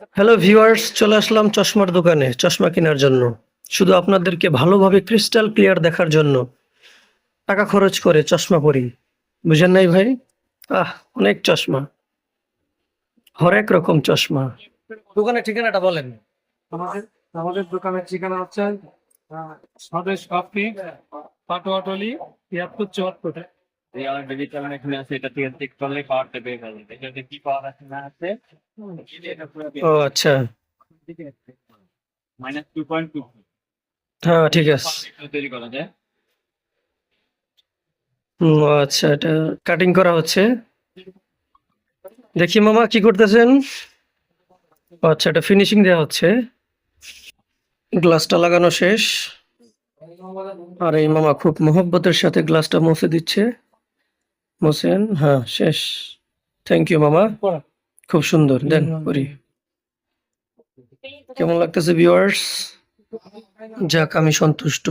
Hello viewers চলে আসলাম চশমার দোকানে, চশমা কেনার জন্য। শুধু আপনাদেরকে ভালোভাবে ক্রিস্টাল ক্লিয়ার দেখার জন্য। টাকা খরচ করে চশমা পরি। বুঝেন নাই ভাই? আহ, অনেক চশমা। হরেক রকম চশমা। দোকানের ঠিকানাটা বলেন। আমাদের দোকানের ঠিকানা হচ্ছে স্বদেশ কফি পাটোয়াটলি, তিয়াত্তর চুয়াত্তর। এই আমার ডিজিটাল মেশিন আছে এটা থেকে চেক করলে পাওয়ারটা বের হয়ে যাবে। এটাতে কি পাওয়ার আছে না আছে? ও আচ্ছা। মাইনাস টু পয়েন্ট টু হ্যাঁ ঠিক আছে। তৈরি করা যায়। আচ্ছা এটা কাটিং করা হচ্ছে। দেখি মামা কি করতেছেন? আচ্ছা এটা ফিনিশিং দেওয়া হচ্ছে। গ্লাসটা লাগানো শেষ। আর এই মামা খুব মোহব্বতের সাথে গ্লাসটা মুছে দিচ্ছে। মোছেন হ্যাঁ শেষ। থ্যাংক ইউ মামা। খুব সুন্দর। দেন করি কেমন লাগতেছে ভিউয়ার্স যাক আমি সন্তুষ্ট।